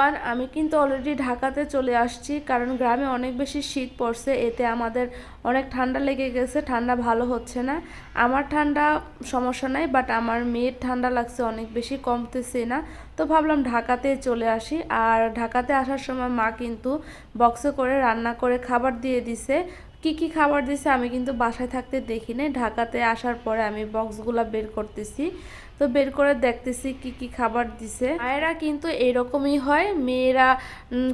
Everyone আমি কিন্তু already ঢাকাতে চলে আসছি, কারণ গ্রামে অনেক বেশি শীত পড়ছে, এতে আমাদের অনেক ঠান্ডা লেগে গেছে, ঠান্ডা ভালো হচ্ছে না। আমার ঠান্ডা সমস্যা নাই বাট আমার মেয়ের ঠান্ডা লাগছে অনেক বেশি, কমতেছে না। তো ভাবলাম ঢাকাতে চলে আসি, আর ঢাকাতে আসার সময় মা কিন্তু বক্সে করে রান্না করে খাবার দিয়ে দিছে। কি কি খাবার দিছে আমি কিন্তু বাসায় থাকতে দেখি না ঢাকাতে আসার পরে আমি বক্সগুলো বের করতেছি। তো বের করে দেখতেছি কি কি খাবার দিছে। মায়েরা কিন্তু এরকমই হয়। মেয়েরা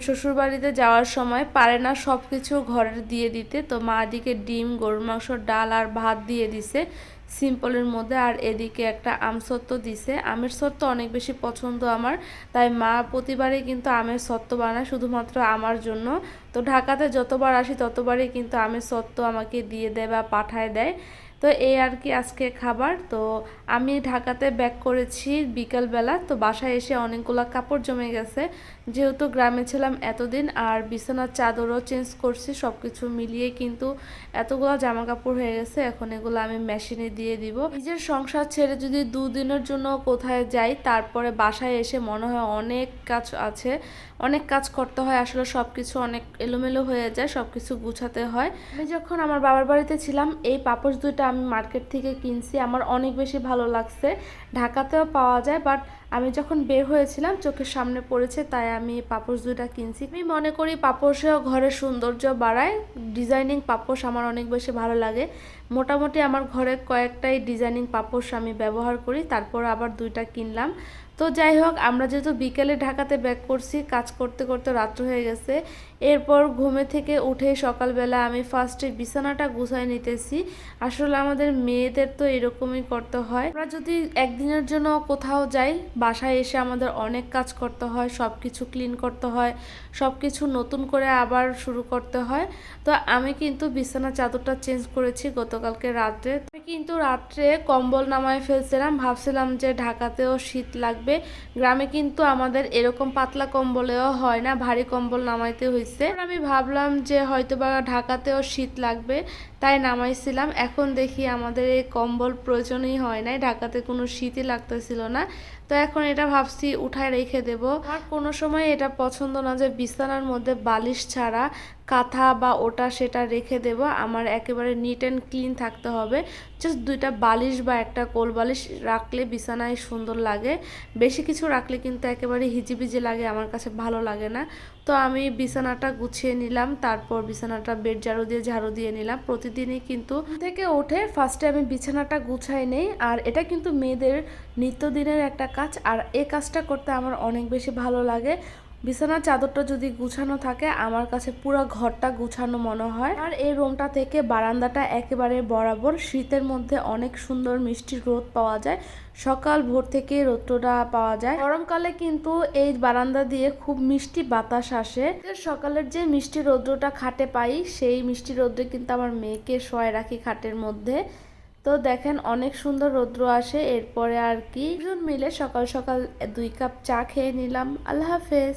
শ্বশুরবাড়িতে যাওয়ার সময় পারে না সব কিছু ঘরের দিয়ে দিতে। তো মা দিকে ডিম, গরুর মাংস, ডাল আর ভাত দিয়ে দিছে। সিম্পলের মধ্যে আর এদিকে একটা আম সত্ত্ব দিছে। আমের সত্ত্ব অনেক বেশি পছন্দ আমার, তাই মা প্রতিবারে কিন্তু আমের সত্ত্ব বানায় শুধুমাত্র আমার জন্য। তো ঢাকাতে যতবার আসি ততবারই কিন্তু আমের সত্ত্ব আমাকে দিয়ে দেয় বা পাঠায় দেয়। তো এই আর কি আজকে খাবার। তো আমি ঢাকাতে ব্যাক করেছি বিকালবেলা। তো বাসায় এসে অনেকগুলো কাপড় জমে গেছে। যেহেতু গ্রামে ছিলাম এতদিন, আর বিছানার চাদরও চেঞ্জ করছি সব কিছু মিলিয়ে কিন্তু এতগুলো জামা কাপড় হয়ে গেছে। এখন এগুলো আমি মেশিনে দিয়ে দিব। নিজের সংসার ছেড়ে যদি দুদিনের জন্য কোথায় যাই, তারপরে বাসায় এসে মনে হয় অনেক কাজ আছে। অনেক কাজ করতে হয়, আসলে সব কিছু অনেক এলোমেলো হয়ে যায় সব কিছু গুছাতে হয়। আমি যখন আমার বাবার বাড়িতে ছিলাম, এই পাপোশ দুইটা আমি মার্কেট থেকে কিনছি, আমার অনেক বেশি ভালো লাগছে। ঢাকাতেও পাওয়া যায় বাট আমি যখন বের হয়েছিলাম, চোখের সামনে পড়েছে, তাই আমি পাপোশ দুইটা কিনছি। আমি মনে করি পাপোশেও ঘরের সৌন্দর্য বাড়ায় ডিজাইনিং পাপোশ আমার অনেক বেশি ভালো লাগে। মোটামুটি আমার ঘরে কয়েকটাই ডিজাইনিং পাপোশ আমি ব্যবহার করি, তারপর আবার দুইটা কিনলাম। তো যাই হোক, আমরা যেহেতু বিকেলে ঢাকাতে ব্যাক করছি, কাজ করতে করতে রাত্র হয়ে গেছে। এরপর ঘুমে থেকে উঠে সকালবেলা আমি ফার্স্টে বিছানাটা গুছাই নিতেছি। আসলে আমাদের মেয়েদের তো এরকমই করতে হয়। আমরা যদি একদিনের জন্য কোথাও যাই, বাসায় এসে আমাদের অনেক কাজ করতে হয় সব কিছু ক্লিন করতে হয় সব কিছু নতুন করে আবার শুরু করতে হয়। তো আমি কিন্তু বিছানা চাদরটা চেঞ্জ করেছি গতকালকে রাত্রে। কিন্তু রাত্রে কম্বল নামায় ফেলছিলাম, ভাবছিলাম যে ঢাকাতেও শীত লাগবে গ্রামে কিন্তু আমাদের এরকম পাতলা কম্বলেও হয় না, ভারী কম্বল নামাইতে হয়েছে আমি ভাবলাম যে হয়তোবা ঢাকাতেও শীত লাগবে। তাই নামাইছিলাম। এখন দেখি আমাদের এই কম্বল প্রয়োজনই হয় নাই, ঢাকাতে কোনো শীতই লাগতেছিল না। তো এখন এটা ভাবছি উঠায় রেখে দেব। আর কোনো সময় এটা পছন্দ না যে বিছানার মধ্যে বালিশ ছাড়া কাঁথা বা ওটা সেটা রেখে দেব। আমার একেবারে নিট অ্যান্ড ক্লিন থাকতে হবে। জাস্ট দুইটা বালিশ বা একটা কোল বালিশ রাখলে বিছানায় সুন্দর লাগে। বেশি কিছু রাখলে কিন্তু একেবারে হিজিবিজি লাগে, আমার কাছে ভালো লাগে না। তো আমি বিছানাটা গুছিয়ে নিলাম, তারপর বিছানাটা বেড ঝাড়ু দিয়ে ঝাড়ু দিয়ে নিলাম। প্রতিদিনই কিন্তু থেকে ওঠে ফার্স্টে আমি বিছানাটা গুছাই নেই, আর এটা কিন্তু মেয়েদের নিত্যদিনের একটা কাজ, আর এ কাজটা করতে আমার অনেক বেশি ভালো লাগে। বিছানার চাদরটা যদি গুছানো থাকে, আমার কাছে পুরো ঘরটা গুছানো মনে হয়। আর এই রুমটা থেকে বারান্দাটা একেবারে বরাবর। শীতের মধ্যে অনেক সুন্দর মিষ্টি রোদ পাওয়া যায়। সকাল ভোর থেকে রৌদ্রটা পাওয়া যায়। গরমকালে কিন্তু এই বারান্দা দিয়ে খুব মিষ্টি বাতাস আসে। সকালের যে মিষ্টি রৌদ্রটা খাটে পাই, সেই মিষ্টি রৌদ্রে কিন্তু আমার মেয়েকে শোয় রাখি খাটের মধ্যে। তো দেখেন অনেক সুন্দর রৌদ্র আসে, এরপরে আর কি। মিলে সকাল সকাল দুই কাপ চা খেয়ে নিলাম। আল্লাহ হাফেজ।